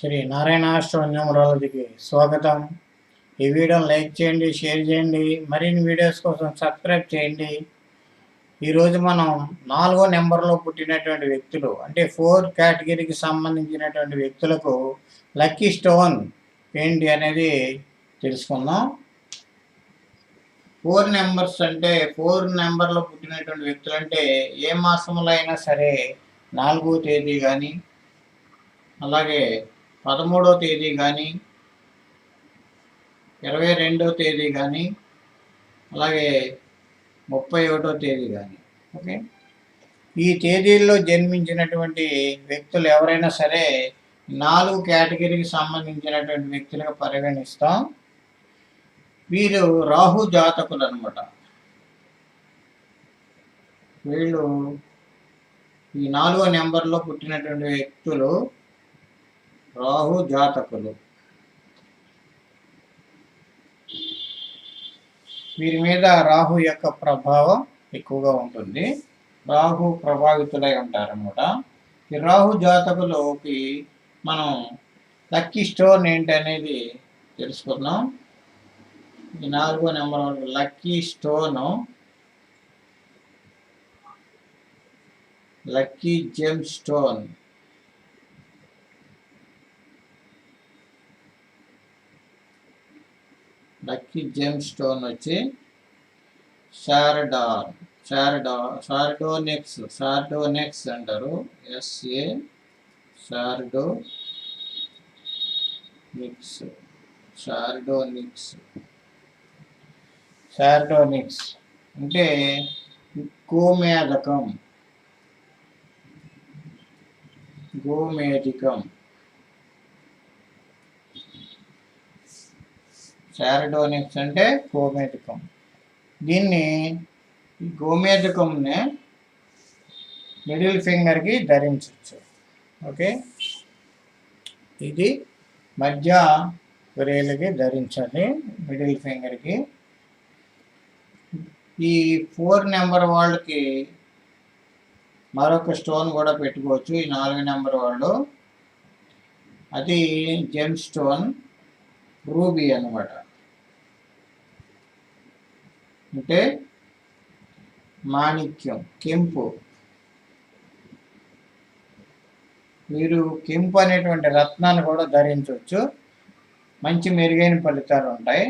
శ్రీ నారాయణాష్టమ న్యూమరాలజీకి స్వాగతం. ఈ వీడియోని లైక్ చేయండి షేర్ చేయండి మరిన్ని వీడియోస్ కోసం సబ్స్క్రైబ్ చేయండి. ఈరోజు మనం నాలుగో నెంబర్లో పుట్టినటువంటి వ్యక్తులు అంటే ఫోర్ కేటగిరీకి సంబంధించినటువంటి వ్యక్తులకు లక్కీ స్టోన్ ఏంటి అనేది తెలుసుకుందాం. ఫోర్ నెంబర్స్ అంటే ఫోర్ నెంబర్లో పుట్టినటువంటి వ్యక్తులు అంటే ఏ మాసంలో అయినా సరే నాలుగో తేదీ కానీ అలాగే పదమూడో తేదీ కానీ ఇరవై రెండో తేదీ కానీ అలాగే ముప్పై ఒకటో తేదీ కానీ ఓకే? ఈ తేదీల్లో జన్మించినటువంటి వ్యక్తులు ఎవరైనా సరే నాలుగు కేటగిరీకి సంబంధించినటువంటి వ్యక్తులుగా పరిగణిస్తాం. వీరు రాహు జాతకులు అనమాట వీళ్ళు ఈ నాలుగో నెంబర్లో పుట్టినటువంటి వ్యక్తులు రాహు జాతకులు. వీరి మీద రాహు యొక్క ప్రభావం ఎక్కువగా ఉంటుంది. రాహు ప్రభావితులై ఉంటారన్నమాట ఈ రాహు జాతకులోకి మనం లక్కీ స్టోన్ ఏంటి అనేది తెలుసుకుందాం. ఈ నాలుగో number lucky stone. Lucky gem stone. Lucky gem stone వచ్చి శారడాన్. శారడా షార్డోనెక్స్ షార్డోనెక్స్ అంటారు. ఎస్ఏ షార్డో నిక్స్ షార్డోనిక్స్ షార్డోనిక్స్ అంటే గోమేధకం. గోమేధికం. శారడోనిక్స్ అంటే గోమేధికం. దీన్ని ఈ గోమేధికంని మిడిల్ ఫింగర్కి ధరించవచ్చు ఓకే? ఇది మధ్య వ్రేలకి ధరించాలి మిడిల్ ఫింగర్కి. ఈ ఫోర్ నెంబర్ వాళ్ళకి మరొక స్టోన్ కూడా పెట్టుకోవచ్చు ఈ నాలుగు నెంబర్ వాళ్ళు అది జెమ్ స్టోన్ రూబీ అనమాట అంటే మాణిక్యం కెంపు. మీరు కెంపు అనేటువంటి రత్నాన్ని కూడా ధరించవచ్చు. మంచి మెరుగైన ఫలితాలు ఉంటాయి.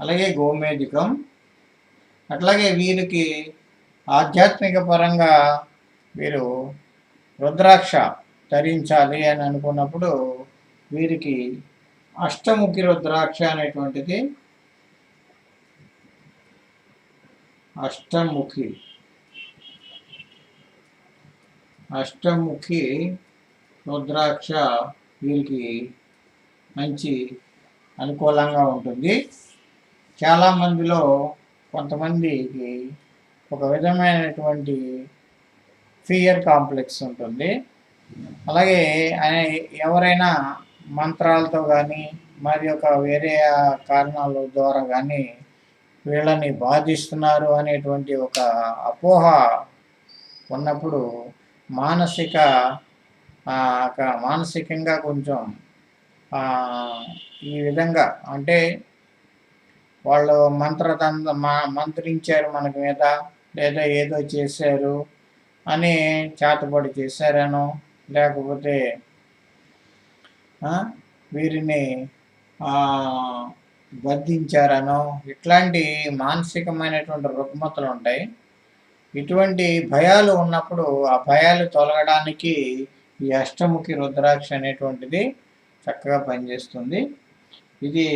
అలాగే గోమేధికం. అట్లాగే వీరికి ఆధ్యాత్మిక పరంగా వీరు రుద్రాక్ష ధరించాలి అని అనుకున్నప్పుడు వీరికి అష్టముఖి రుద్రాక్ష అనేటువంటిది అష్టముఖి. అష్టముఖి రుద్రాక్ష వీరికి మంచి అనుకూలంగా ఉంటుంది. చాలామందిలో కొంతమందికి ఒక విధమైనటువంటి ఫియర్ కాంప్లెక్స్ ఉంటుంది. అలాగే ఎవరైనా మంత్రాలతో కానీ మరి ఒక వేరే కారణాల ద్వారా కానీ వీళ్ళని బాధిస్తున్నారు అనేటువంటి ఒక అపోహ ఉన్నప్పుడు మానసిక మానసికంగా కొంచెం ఈ విధంగా అంటే వాళ్ళు మంత్రతంత్ర మంత్రించారు మనకి మీద లేదా ఏదో చేశారు అని చేతబడి చేశారను లేకపోతే వీరిని వర్ధించారనో ఇట్లాంటి మానసికమైనటువంటి రుగ్మతలు ఉంటాయి ఇటువంటి భయాలు ఉన్నప్పుడు ఆ భయాలు తొలగడానికి ఈ అష్టముఖి రుద్రాక్ష అనేటువంటిది చక్కగా పనిచేస్తుంది. ఇది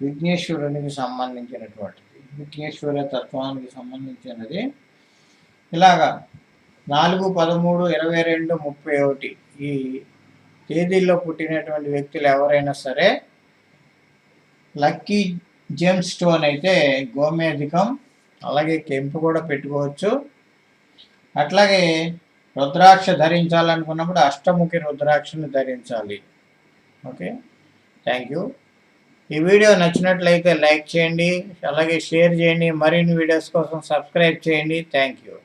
విఘ్నేశ్వరునికి సంబంధించినటువంటిది. విఘ్నేశ్వర తత్వానికి సంబంధించినది. ఇలాగా నాలుగు పదమూడు ఇరవై రెండు ముప్పై ఒకటి ఈ తేదీల్లో పుట్టినటువంటి వ్యక్తులు ఎవరైనా సరే లక్కీ జెమ్ స్టోన్ అయితే గోమేధికం అలాగే కెంపు కూడా పెట్టుకోవచ్చు. అట్లాగే రుద్రాక్ష ధరించాలనుకున్నప్పుడు అష్టముఖి రుద్రాక్షను ధరించాలి. ఓకే? Thank you. ఈ వీడియో నచ్చినట్లయితే లైక్ చేయండి అలాగే షేర్ చేయండి మరిన్ని వీడియోస్ కోసం సబ్స్క్రైబ్ చేయండి. Thank you.